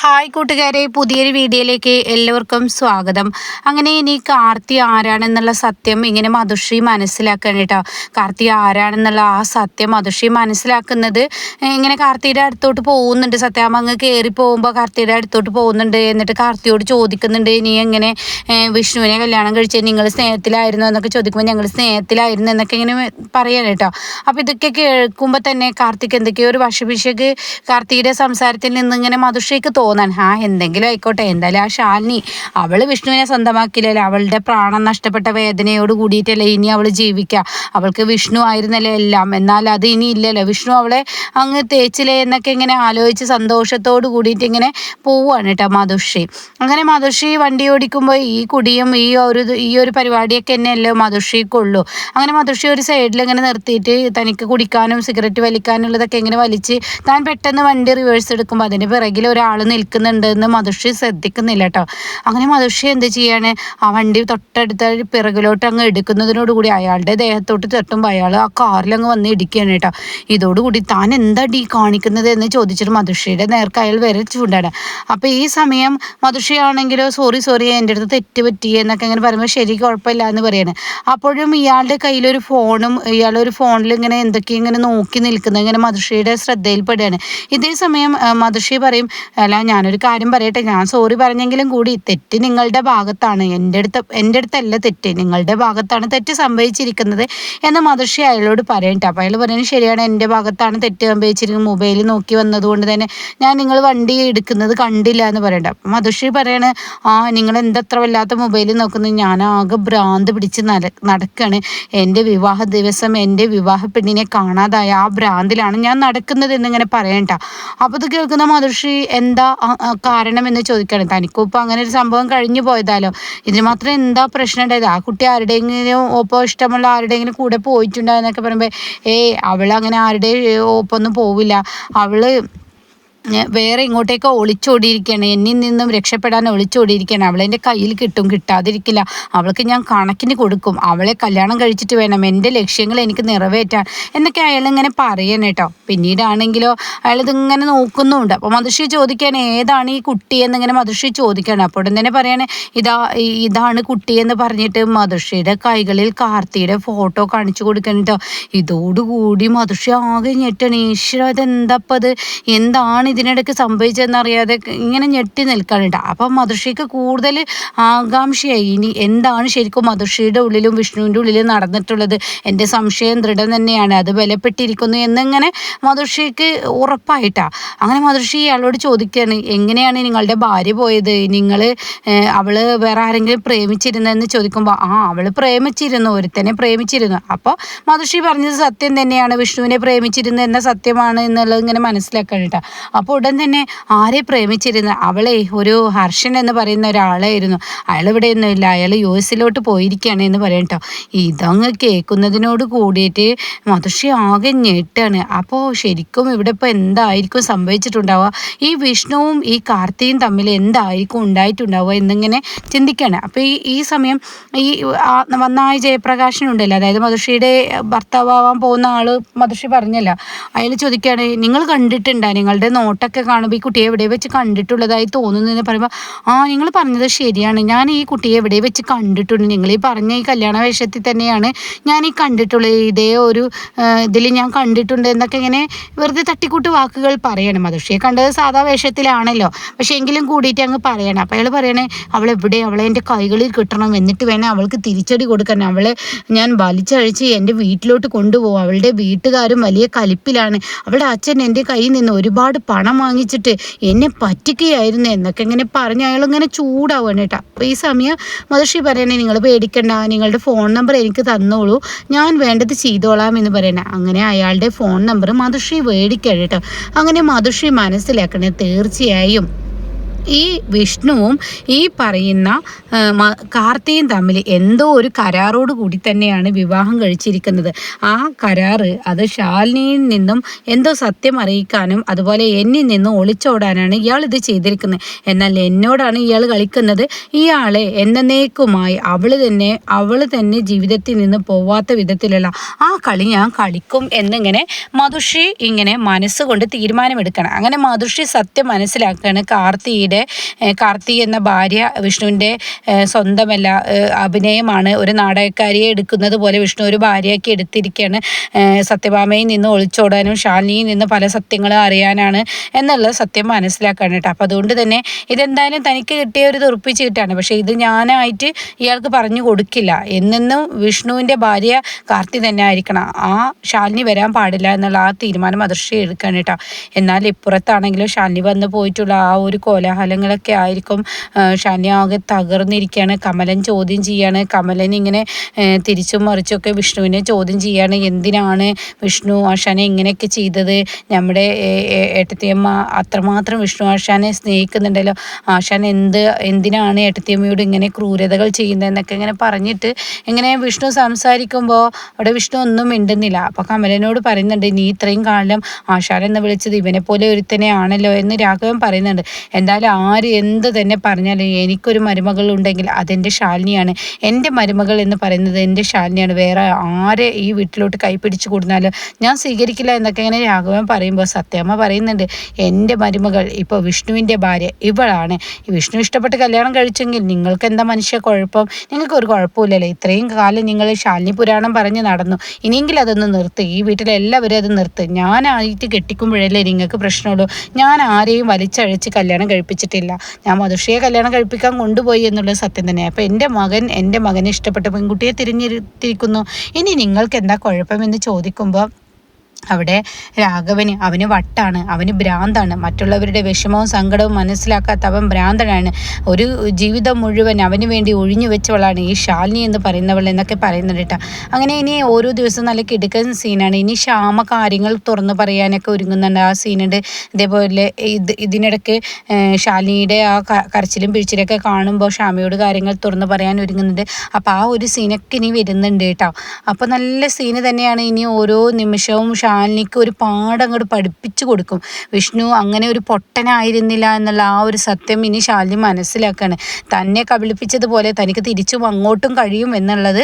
Hi കൂട്ടുകാരെ പുതിയൊരു വീഡിയോയിലേക്ക് എല്ലാവർക്കും സ്വാഗതം. അങ്ങനെ ഇനി കാർത്തി ആരാണെന്നുള്ള സത്യം ഇങ്ങനെ മധുശ്രീ മനസ്സിലാക്കണം കേട്ടോ. കാർത്തി ആരാണെന്നുള്ള ആ സത്യം മധുശ്രീ മനസ്സിലാക്കുന്നത് ഇങ്ങനെ കാർത്തിയുടെ അടുത്തോട്ട് പോകുന്നുണ്ട്. സത്യം അങ്ങ് കയറി പോകുമ്പോൾ കാർത്തിയുടെ അടുത്തോട്ട് പോകുന്നുണ്ട് എന്നിട്ട് കാർത്തിയോട് ചോദിക്കുന്നുണ്ട് നീ എങ്ങനെ വിഷ്ണുവിനെ കല്യാണം കഴിച്ചത് നിങ്ങൾ സ്നേഹത്തിലായിരുന്നു? എന്നൊക്കെ ചോദിക്കുമ്പോൾ ഞങ്ങൾ സ്നേഹത്തിലായിരുന്നു എന്നൊക്കെ ഇങ്ങനെ പറയാൻ കേട്ടോ. അപ്പോൾ ഇതൊക്കെ കേൾക്കുമ്പോൾ തന്നെ കാർത്തിക്ക് എന്തൊക്കെയോ ഒരു വശപിശക്ക് കാർത്തിയുടെ സംസാരത്തിൽ നിന്ന് ഇങ്ങനെ മധുശ്രീക്ക് തോന്നാൻ. ആ എന്തെങ്കിലും ആയിക്കോട്ടെ. എന്തായാലും ആ ശാലിനി അവൾ വിഷ്ണുവിനെ സ്വന്തമാക്കില്ലല്ലോ അവളുടെ പ്രാണം നഷ്ടപ്പെട്ട വേദനയോട് കൂടിയിട്ടല്ലേ ഇനി അവൾ ജീവിക്കുക അവൾക്ക് വിഷ്ണു ആയിരുന്നല്ലേ എല്ലാം. എന്നാൽ അത് ഇനി ഇല്ലല്ലോ. വിഷ്ണു അവളെ അങ്ങ് തേച്ചില്ലേ എന്നൊക്കെ ഇങ്ങനെ ആലോചിച്ച് സന്തോഷത്തോട് കൂടിയിട്ട് ഇങ്ങനെ പോവുകയാണ് കേട്ടോ മധുശ്രീ അങ്ങനെ മധുശ്രീ വണ്ടി ഓടിക്കുമ്പോൾ ഈ കുടിയും ഈ ഒരു ഈ ഒരു പരിപാടിയൊക്കെ തന്നെയല്ലോ മധുശ്രീക്കുള്ളൂ അങ്ങനെ മധുശ്രീ ഒരു സൈഡിൽ ഇങ്ങനെ നിർത്തിയിട്ട് തനിക്ക് കുടിക്കാനും സിഗരറ്റ് വലിക്കാനുള്ളതൊക്കെ ഇങ്ങനെ വലിച്ച് താൻ പെട്ടെന്ന് വണ്ടി റിവേഴ്സ് എടുക്കുമ്പോൾ അതിന്റെ പിറകിൽ ഒരാൾ നിൽക്കുന്നുണ്ട് എന്ന് മധുഷി ശ്രദ്ധിക്കുന്നില്ല കേട്ടോ. അങ്ങനെ മധുഷി എന്ത് ചെയ്യാണ്? ആ വണ്ടി തൊട്ടടുത്ത പിറകിലോട്ട് അങ്ങ് എടുക്കുന്നതിനോടുകൂടി അയാളുടെ ദേഹത്തോട്ട് തട്ടുമ്പോൾ അയാൾ ആ കാറിലങ്ങ് വന്ന് ഇടിക്കുകയാണ് കേട്ടോ. ഇതോടുകൂടി താൻ എന്താടി കാണിക്കുന്നത് എന്ന് ചോദിച്ചിട്ട് മധുഷിയുടെ നേർക്ക് അയാൾ വരെ ചൂണ്ടാണ് അപ്പോൾ ഈ സമയം മധുഷിയാണെങ്കിലോ സോറി സോറി എന്റെ അടുത്ത് തെറ്റ് പറ്റി എന്നൊക്കെ അങ്ങനെ പറയുമ്പോൾ ശരി കുഴപ്പമില്ല എന്ന് പറയാണ്. അപ്പോഴും ഇയാളുടെ കയ്യിലൊരു ഫോണും ഇയാളൊരു ഫോണിൽ ഇങ്ങനെ എന്തൊക്കെ ഇങ്ങനെ നോക്കി നിൽക്കുന്നത് ഇങ്ങനെ മധുഷിയുടെ ശ്രദ്ധയിൽപ്പെടുകയാണ്. ഇതേ സമയം മധുഷി പറയും അല്ല ഞാനൊരു കാര്യം പറയട്ടെ. ഞാൻ സോറി പറഞ്ഞെങ്കിലും കൂടി തെറ്റ് നിങ്ങളുടെ ഭാഗത്താണ്. എന്റെ അടുത്ത് എന്റെ അടുത്തല്ല തെറ്റ്. നിങ്ങളുടെ ഭാഗത്താണ് തെറ്റ് സംഭവിച്ചിരിക്കുന്നത് എന്ന് മദർഷി അയാളോട് പറയട്ടെ. അപ്പോൾ അയാൾ പറയുന്നത് ശരിയാണ്. എന്റെ ഭാഗത്താണ് തെറ്റ് സംഭവിച്ചിരിക്കുന്നത്. മൊബൈൽ നോക്കി വന്നതുകൊണ്ട് തന്നെ ഞാൻ നിങ്ങൾ വണ്ടി എടുക്കുന്നത് കണ്ടില്ല എന്ന് പറയണ്ട അപ്പം മധുശ്രീ പറയാണ് ആ നിങ്ങൾ എന്തത്ര വല്ലാത്ത മൊബൈൽ നോക്കുന്നത് ഞാൻ ആകെ ഭ്രാന്ത് പിടിച്ച് നട നടക്കുകയാണ് എന്റെ വിവാഹ ദിവസം എന്റെ വിവാഹ പെണ്ണിനെ കാണാതായ ആ ഭ്രാന്തിലാണ് ഞാൻ നടക്കുന്നത് എന്നിങ്ങനെ പറയണ്ട അപ്പോൾ ഇത് കേൾക്കുന്ന മധുശ്രീ എന്താ കാരണം എന്ന് തനിക്കും ഇപ്പോൾ അങ്ങനെ ഒരു സംഭവം കഴിഞ്ഞു പോയതാലോ? ഇതിന് മാത്രം എന്താ പ്രശ്നം ഉണ്ടായത്? ആ കുട്ടി ആരുടെയെങ്കിലും ഒപ്പം ഇഷ്ടമുള്ള ആരുടെയെങ്കിലും കൂടെ പോയിട്ടുണ്ടോ എന്നൊക്കെ പറയുമ്പോൾ ഏയ് അവൾ അങ്ങനെ ആരുടെ ഒപ്പൊന്നും പോവില്ല. അവൾ വേറെ ഇങ്ങോട്ടേക്കോ ഒളിച്ചോടിയിരിക്കുകയാണ് എന്നിൽ നിന്നും രക്ഷപ്പെടാൻ ഒളിച്ചോടിയിരിക്കുകയാണ് അവളെന്റെ കയ്യിൽ കിട്ടും കിട്ടാതിരിക്കില്ല. അവൾക്ക് ഞാൻ കണക്കിന് കൊടുക്കും. അവളെ കല്യാണം കഴിച്ചിട്ട് വേണം. എന്റെ ലക്ഷ്യങ്ങൾ എനിക്ക് നിറവേറ്റാൻ. എന്നൊക്കെ അയാൾ അയാളിങ്ങനെ പറയണം കേട്ടോ. പിന്നീടാണെങ്കിലോ അയാളിതിങ്ങനെ നോക്കുന്നുണ്ട്. അപ്പോൾ മധുശ്രീ ചോദിക്കുകയാണ് ഏതാണ് ഈ കുട്ടി? എന്നിങ്ങനെ മധുശ്രീ ചോദിക്കുകയാണ്. അപ്പോൾ ഉടൻ തന്നെ പറയണേ ഇതാ ഇതാണ് കുട്ടി എന്ന് പറഞ്ഞിട്ട് മധുഷിയുടെ കൈകളിൽ കാർത്തിയുടെ ഫോട്ടോ കാണിച്ചു കൊടുക്കണം കേട്ടോ. ഇതോടുകൂടി മധുശ്രീ ആകെ ഞെട്ടണം. ഈശ്വര അതെന്താപ്പത് എന്താണ് ഇതിനിടയ്ക്ക് സംഭവിച്ചതെന്നറിയാതെ ഇങ്ങനെ ഞെട്ടി നിൽക്കാനുണ്ട്. അപ്പം മധുഷിക്ക് കൂടുതൽ ആകാംക്ഷയായി. ഇനി എന്താണ് ശരിക്കും മധുഷിയുടെ ഉള്ളിലും വിഷ്ണുവിന്റെ ഉള്ളിലും നടന്നിട്ടുള്ളത്? എന്റെ സംശയം ദൃഢം തന്നെയാണ്. അത് ബലപ്പെട്ടിരിക്കുന്നു എന്നിങ്ങനെ മധുഷിക്ക് ഉറപ്പായിട്ടാ. അങ്ങനെ മധുഷി ഇയാളോട് ചോദിക്കുകയാണ് എങ്ങനെയാണ് നിങ്ങളുടെ ഭാര്യ പോയത്? നിങ്ങൾ അവൾ വേറെ ആരെങ്കിലും പ്രേമിച്ചിരുന്നതെന്ന് ചോദിക്കുമ്പോൾ ആ അവൾ പ്രേമിച്ചിരുന്നു ഒരുത്തനെ പ്രേമിച്ചിരുന്നു. അപ്പോൾ മധുഷി പറഞ്ഞത് സത്യം തന്നെയാണ്. വിഷ്ണുവിനെ പ്രേമിച്ചിരുന്നു എന്ന സത്യമാണ് എന്നുള്ളത് ഇങ്ങനെ മനസ്സിലാക്കാൻ കേട്ടോ അപ്പോൾ ഉടൻ തന്നെ ആരെ പ്രേമിച്ചിരുന്ന? അവളെ ഒരു ഹർഷൻ എന്ന് പറയുന്ന ഒരാളായിരുന്നു. അയാൾ ഇവിടെ ഒന്നുമില്ല അയാൾ യു എസിലോട്ട് പോയിരിക്കുകയാണ് എന്ന് പറയട്ടോ ഇതങ്ങ് കേൾക്കുന്നതിനോട് കൂടിയിട്ട് മധുഷി ആകെ ഞെട്ടാണ്. അപ്പോൾ ശരിക്കും ഇവിടെ ഇപ്പോൾ എന്തായിരിക്കും സംഭവിച്ചിട്ടുണ്ടാവുക? ഈ വിഷ്ണുവും ഈ കാർത്തിയും തമ്മിൽ എന്തായിരിക്കും ഉണ്ടായിട്ടുണ്ടാവുക എന്നിങ്ങനെ ചിന്തിക്കുകയാണ്. അപ്പോൾ ഈ ഈ സമയം ഈ വന്നായ ജയപ്രകാശനുണ്ടല്ലോ അതായത് മധുഷിയുടെ ഭർത്താവാൻ പോകുന്ന ആൾ മധുഷി പറഞ്ഞല്ല. അയാൾ ചോദിക്കുകയാണ് നിങ്ങൾ കണ്ടിട്ടുണ്ടോ നിങ്ങളുടെ നോട്ട് ഫോട്ടോക്കെ കാണുമ്പോൾ ഈ കുട്ടിയെ എവിടെ വെച്ച് കണ്ടിട്ടുള്ളതായി തോന്നുന്നതെന്ന് പറയുമ്പോൾ ആ നിങ്ങൾ പറഞ്ഞത് ശരിയാണ്. ഞാൻ ഈ കുട്ടിയെ എവിടെ വെച്ച് കണ്ടിട്ടുണ്ട്? നിങ്ങൾ ഈ പറഞ്ഞ ഈ കല്യാണ വേഷത്തിൽ തന്നെയാണ് ഞാൻ ഈ കണ്ടിട്ടുള്ളത്. ഇതേ ഒരു ഇതിൽ ഞാൻ കണ്ടിട്ടുണ്ട് എന്നൊക്കെ ഇങ്ങനെ വെറുതെ തട്ടിക്കൂട്ട് വാക്കുകൾ പറയണം. മധുഷിയെ കണ്ടത് സാധാ വേഷത്തിലാണല്ലോ. പക്ഷേ എങ്കിലും കൂടിയിട്ട് അങ്ങ് പറയണം. അപ്പോൾ അയാൾ പറയണേ അവൾ എവിടെ? അവളെ എന്റെ കൈകളിൽ കിട്ടണം. എന്നിട്ട് വേണം അവൾക്ക് തിരിച്ചടി കൊടുക്കണം അവളെ ഞാൻ വലിച്ചഴിച്ച് എന്റെ വീട്ടിലോട്ട് കൊണ്ടുപോകും അവളുടെ വീട്ടുകാരും വലിയ കലിപ്പിലാണ്. അവളുടെ അച്ഛൻ എന്റെ കയ്യിൽ നിന്ന് ഒരുപാട് പണം വാങ്ങിച്ചിട്ട് എന്നെ പറ്റിക്കുകയായിരുന്നു? എന്നൊക്കെ ഇങ്ങനെ പറഞ്ഞ് അയാളിങ്ങനെ ചൂടാവുകയാണ് കേട്ടോ. അപ്പോൾ ഈ സമയം മഹർഷി പറയണേ നിങ്ങൾ പേടിക്കണ്ട നിങ്ങളുടെ ഫോൺ നമ്പർ എനിക്ക് തന്നോളൂ. ഞാൻ വേണ്ടത് ചെയ്തോളാം എന്ന് പറയണേ. അങ്ങനെ അയാളുടെ ഫോൺ നമ്പർ മധുഷി മേടിക്കണം കേട്ടോ. അങ്ങനെ മധുഷി മനസ്സിലാക്കണേ തീർച്ചയായും ഈ വിഷ്ണുവും ഈ പറയുന്ന കാർത്തിയും തമ്മിൽ എന്തോ ഒരു കരാറോട് കൂടി തന്നെയാണ് വിവാഹം കഴിച്ചിരിക്കുന്നത്. ആ കരാറ് അത് ശാലിനിയിൽ നിന്നും എന്തോ സത്യം അറിയിക്കാനും അതുപോലെ എന്നിൽ നിന്നും ഒളിച്ചോടാനാണ് ഇയാൾ ഇത് ചെയ്തിരിക്കുന്നത്. എന്നാൽ എന്നോടാണ് ഇയാൾ കളിക്കുന്നത്. ഇയാളെ എന്നേക്കുമായി അവൾ തന്നെ അവൾ തന്നെ ജീവിതത്തിൽ നിന്ന് പോവാത്ത വിധത്തിലുള്ള ആ കളി ഞാൻ കളിക്കും എന്നിങ്ങനെ മധുഷി ഇങ്ങനെ മനസ്സുകൊണ്ട് തീരുമാനമെടുക്കണം. അങ്ങനെ മധുഷി സത്യം മനസ്സിലാക്കുകയാണ് കാർത്തിയുടെ വിഷ്ണുവിന്റെ കാർത്തി എന്ന ഭാര്യ വിഷ്ണുവിന്റെ സ്വന്തമല്ല അഭിനയമാണ് ഒരു നാടകക്കാരിയെ എടുക്കുന്നത് പോലെ വിഷ്ണു ഒരു ഭാര്യയാക്കി എടുത്തിരിക്കുകയാണ് സത്യഭാമയിൽ നിന്ന് ഒളിച്ചോടാനും ശാലിനിയിൽ നിന്ന് പല സത്യങ്ങളും അറിയാനാണ് എന്നുള്ള സത്യം മനസ്സിലാക്കാൻ കേട്ടോ. അപ്പോൾ അതുകൊണ്ട് തന്നെ ഇതെന്തായാലും തനിക്ക് കിട്ടിയ ഒരു തുറപ്പിച്ച് കിട്ടാണ് പക്ഷേ ഇത് ഞാനായിട്ട് ഇയാൾക്ക് പറഞ്ഞു കൊടുക്കില്ല. എന്നെന്നും വിഷ്ണുവിന്റെ ഭാര്യ കാർത്തി തന്നെ ആയിരിക്കണം. ആ ശാലിനി വരാൻ പാടില്ല എന്നുള്ള ആ തീരുമാനം അദൃശ്യം എടുക്കാൻ കേട്ടോ. എന്നാൽ ഇപ്പുറത്താണെങ്കിലും ശാലിനി വന്ന് പോയിട്ടുള്ള ആ ഒരു കോലാഹലം ഫലങ്ങളൊക്കെ ആയിരിക്കും ഷനി ആകെ തകർന്നിരിക്കുകയാണ് കമലൻ ചോദ്യം ചെയ്യാണ്. കമലൻ ഇങ്ങനെ തിരിച്ചും മറിച്ചൊക്കെ വിഷ്ണുവിനെ ചോദ്യം ചെയ്യാണ്. എന്തിനാണ് വിഷ്ണു ആശാനെ ഇങ്ങനെയൊക്കെ ചെയ്തത്? നമ്മുടെ ഏട്ടത്തിയമ്മ അത്രമാത്രം വിഷ്ണു ആശാനെ സ്നേഹിക്കുന്നുണ്ടല്ലോ. ആശാൻ എന്ത് എന്തിനാണ് ഏട്ടത്തിയമ്മയോട് ഇങ്ങനെ ക്രൂരതകൾ ചെയ്യുന്നതെന്നൊക്കെ ഇങ്ങനെ പറഞ്ഞിട്ട് ഇങ്ങനെ വിഷ്ണു സംസാരിക്കുമ്പോൾ അവിടെ വിഷ്ണു ഒന്നും മിണ്ടുന്നില്ല. അപ്പോൾ കമലനോട് പറയുന്നുണ്ട് നീ ഇത്രയും കാലം ആശാൻ എന്ന് വിളിച്ചത് ഇവനെ പോലെ ഒരുത്തനെ ആണല്ലോ എന്ന് രാഘവൻ പറയുന്നുണ്ട്. എന്തായാലും ആര് എന്ത് തന്നെ പറഞ്ഞാലും എനിക്കൊരു മരുമകൾ ഉണ്ടെങ്കിൽ അതെന്റെ ശാലിനിയാണ്. എന്റെ മരുമകൾ എന്ന് പറയുന്നത് എന്റെ ശാലിനിയാണ്. വേറെ ആരെ ഈ വീട്ടിലോട്ട് കൈപ്പിടിച്ച് കൊടുത്താലും ഞാൻ സ്വീകരിക്കില്ല എന്നൊക്കെ ഇങ്ങനെ രാഘവൻ പറയുമ്പോൾ സത്യമ്മ പറയുന്നുണ്ട്. എന്റെ മരുമകൾ ഇപ്പോൾ വിഷ്ണുവിന്റെ ഭാര്യ ഇവളാണ്. വിഷ്ണു ഇഷ്ടപ്പെട്ട് കല്യാണം കഴിച്ചെങ്കിൽ നിങ്ങൾക്ക് എന്താ മനുഷ്യ കുഴപ്പം? നിങ്ങൾക്ക് ഒരു കുഴപ്പമില്ലല്ലോ ഇത്രയും കാലം നിങ്ങൾ ശാലിനി പുരാണം പറഞ്ഞ് നടന്നു. ഇനിയെങ്കിലും അതൊന്ന് നിർത്ത്. ഈ വീട്ടിലെ എല്ലാവരും അത് നിർത്ത്. ഞാനായിട്ട് കെട്ടിക്കുമ്പോഴല്ലേ നിങ്ങൾക്ക് പ്രശ്നമുള്ളൂ. ഞാൻ ആരെയും വലിച്ചഴച്ച് കല്യാണം കഴിപ്പിച്ചിട്ട് പറ്റില്ല ഞാൻ മധുഷിയെ കല്യാണം കഴിപ്പിക്കാൻ കൊണ്ടുപോയി എന്നുള്ളത് സത്യം തന്നെ അപ്പോൾ എന്റെ മകൻ എന്റെ മകനെ ഇഷ്ടപ്പെട്ട പെൺകുട്ടിയെ തിരഞ്ഞെടുത്തിരിക്കുന്നു ഇനി നിങ്ങൾക്ക് എന്താ കുഴപ്പമെന്ന് ചോദിക്കുമ്പോൾ അവിടെ രാഘവന് അവന് വട്ടാണ് അവന് ഭ്രാന്താണ്. മറ്റുള്ളവരുടെ വിഷമവും സങ്കടവും മനസ്സിലാക്കാത്ത അവൻ ഭ്രാന്തനാണ്. ഒരു ജീവിതം മുഴുവൻ അവന് വേണ്ടി ഒഴിഞ്ഞു വെച്ചവളാണ് ഈ ശാലിനി എന്ന് പറയുന്നവൾ എന്നൊക്കെ പറയുന്നുണ്ട് കേട്ടോ. അങ്ങനെ ഇനി ഓരോ ദിവസം നല്ല കിടുക്കൻ സീനാണ്. ഇനി ക്ഷാമ കാര്യങ്ങൾ തുറന്നു പറയാനൊക്കെ ഒരുങ്ങുന്നുണ്ട് ആ സീനുണ്ട്. ഇതേപോലെ ഇത് ഇതിനിടയ്ക്ക് ശാലിനിയുടെ ആ കരച്ചിലും പിഴിച്ചിലൊക്കെ കാണുമ്പോൾ ഷാമിയോട് കാര്യങ്ങൾ തുറന്നു പറയാൻ ഒരുങ്ങുന്നുണ്ട്. അപ്പോൾ ആ ഒരു സീനൊക്കെ ഇനി വരുന്നുണ്ട് കേട്ടോ. അപ്പോൾ നല്ല സീന് തന്നെയാണ് ഇനി ഓരോ നിമിഷവും ശാലിനിക്ക് ഒരു പാഠം അങ്ങോട്ട് പഠിപ്പിച്ചു കൊടുക്കും. വിഷ്ണു അങ്ങനെ ഒരു പൊട്ടനായിരുന്നില്ല എന്നുള്ള ആ ഒരു സത്യം ഇനി ശാലിനി മനസ്സിലാക്കാണ്. തന്നെ കബളിപ്പിച്ചതുപോലെ തനിക്ക് തിരിച്ചും അങ്ങോട്ടും കഴിയും എന്നുള്ളത്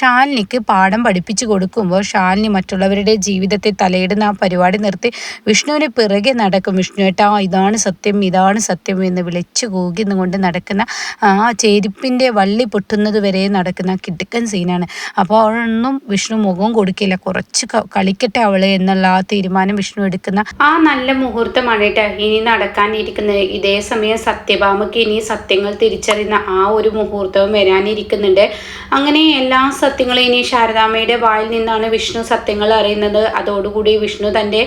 ശാലിനിക്ക് പാഠം പഠിപ്പിച്ചു കൊടുക്കുമ്പോൾ ശാലിനി മറ്റുള്ളവരുടെ ജീവിതത്തെ തലയിടുന്ന ആ പരിപാടി നിർത്തി വിഷ്ണുവിന് പിറകെ നടക്കും. വിഷ്ണു ഏട്ടാ ഇതാണ് സത്യം ഇതാണ് സത്യം എന്ന് വിളിച്ചു കൂകിന്നുകൊണ്ട് നടക്കുന്ന ആ ചെരുപ്പിന്റെ വള്ളി പൊട്ടുന്നത് വരെ നടക്കുന്ന കിടുക്കൻ സീനാണ്. അപ്പോൾ അവളൊന്നും വിഷ്ണു മുഖം കൊടുക്കില്ല. കുറച്ച് കളിക്കട്ടെ അവൾ എന്നുള്ള ആ തീരുമാനം വിഷ്ണു എടുക്കുന്ന ആ നല്ല മുഹൂർത്തമാണ് ഇനി നടക്കാനിരിക്കുന്നത്. ഇതേ സമയം സത്യഭാമയ്ക്ക് ഇനി സത്യങ്ങൾ തിരിച്ചറിയുന്ന ആ ഒരു മുഹൂർത്തവും വരാനിരിക്കുന്നുണ്ട്. അങ്ങനെ എല്ലാ സത്യങ്ങളും ഇനി ശാരദാമ്മയുടെ വായിൽ നിന്നാണ് വിഷ്ണു സത്യങ്ങൾ അറിയുന്നത്. അതോടുകൂടി വിഷ്ണു തന്റെ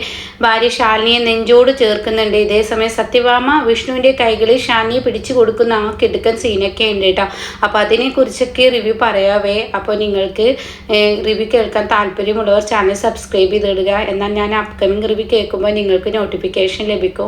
ഭാര്യ ശാലിനിയെ നെഞ്ചോട് ചേർക്കുന്നുണ്ട്. ഇതേ സമയം സത്യഭാമ വിഷ്ണുവിന്റെ കൈകളിൽ ശാലിനിയെ പിടിച്ചു കൊടുക്കുന്ന ആ കിടുക്കൻ സീനൊക്കെ ഉണ്ട് കേട്ടോ. അപ്പോൾ അതിനെക്കുറിച്ചൊക്കെ റിവ്യൂ പറയാവേ. അപ്പോൾ നിങ്ങൾക്ക് റിവ്യൂ കേൾക്കാൻ താല്പര്യമുള്ളവർ ചാനൽ സബ്സ്ക്രൈബ് ചെയ്തിടുക എന്നാൽ ഞാൻ അപ്കമിങ് റിവ്യൂ കേൾക്കുമ്പോൾ നിങ്ങൾക്ക് നോട്ടിഫിക്കേഷൻ ലഭിക്കും.